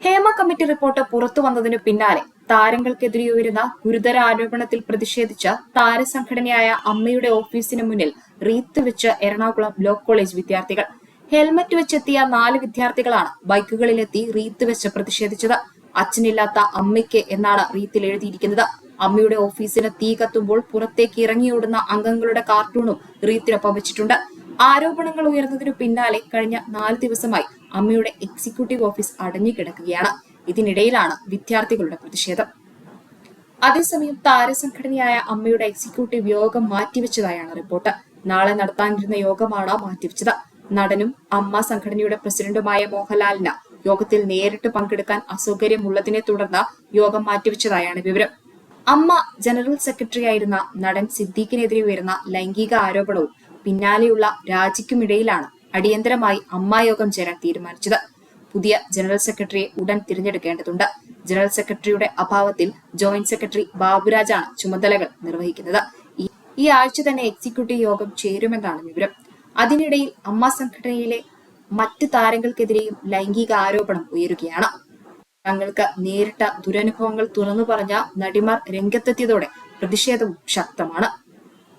Hema committee report പുറത്തു വന്നതിനു പിന്നാലെ താരങ്ങൾക്കെതിരെ ഉയരുന്ന ഗുരുതര ആരോപണത്തിൽ പ്രതിഷേധിച്ച താരസംഘടനയായ അമ്മയുടെ ഓഫീസിന് മുന്നിൽ റീത്ത് വെച്ച് എറണാകുളം ലോ കോളേജ് വിദ്യാർത്ഥികൾ. ഹെൽമറ്റ് വെച്ചെത്തിയ നാല് വിദ്യാർത്ഥികളാണ് ബൈക്കുകളിലെത്തി റീത്ത് വെച്ച് പ്രതിഷേധിച്ചത്. അച്ഛനില്ലാത്ത അമ്മയ്ക്ക് എന്നാണ് റീത്തിൽ എഴുതിയിരിക്കുന്നത്. അമ്മയുടെ ഓഫീസിന് തീ കത്തുമ്പോൾ പുറത്തേക്ക് ഇറങ്ങിയോടുന്ന അംഗങ്ങളുടെ കാർട്ടൂണും റീത്തിനൊപ്പം വെച്ചിട്ടുണ്ട്. ആരോപണങ്ങൾ ഉയർന്നതിനു പിന്നാലെ കഴിഞ്ഞ നാല് ദിവസമായി അമ്മയുടെ എക്സിക്യൂട്ടീവ് ഓഫീസ് അടഞ്ഞുകിടക്കുകയാണ് ഇതിനിടയിലാണ് വിദ്യാർത്ഥികളുടെ പ്രതിഷേധം. അതേസമയം താരസംഘടനയായ അമ്മയുടെ എക്സിക്യൂട്ടീവ് യോഗം മാറ്റിവെച്ചതായാണ് റിപ്പോർട്ട്. നാളെ നടത്താനിരുന്ന യോഗമാണ് മാറ്റിവെച്ചത്. നടനും അമ്മ സംഘടനയുടെ പ്രസിഡന്റുമായ മോഹൻലാലിന് യോഗത്തിൽ നേരിട്ട് പങ്കെടുക്കാൻ അസൗകര്യമുള്ളതിനെ തുടർന്ന് യോഗം മാറ്റിവെച്ചതായാണ് വിവരം. അമ്മ ജനറൽ സെക്രട്ടറി ആയിരുന്ന നടൻ സിദ്ദീഖിനെതിരെ ഉയർന്ന ലൈംഗിക ആരോപണവും പിന്നാലെയുള്ള രാജിക്കുമിടയിലാണ് അടിയന്തരമായി അമ്മായോഗം ചേരാൻ തീരുമാനിച്ചത്. പുതിയ ജനറൽ സെക്രട്ടറിയെ ഉടൻ തിരഞ്ഞെടുക്കേണ്ടതുണ്ട്. ജനറൽ സെക്രട്ടറിയുടെ അഭാവത്തിൽ ജോയിന്റ് സെക്രട്ടറി ബാബുരാജാണ് ചുമതലകൾ നിർവഹിക്കുന്നത്. ഈ- ആഴ്ച തന്നെ എക്സിക്യൂട്ടീവ് യോഗം ചേരുമെന്നാണ് വിവരം. അതിനിടയിൽ അമ്മ സംഘടനയിലെ മറ്റ് താരങ്ങൾക്കെതിരെയും ലൈംഗിക ആരോപണം ഉയരുകയാണ്. തങ്ങൾക്ക് നേരിട്ട ദുരനുഭവങ്ങൾ തുറന്നു പറഞ്ഞ നടിമാർ രംഗത്തെത്തിയതോടെ പ്രതിഷേധവും ശക്തമാണ്.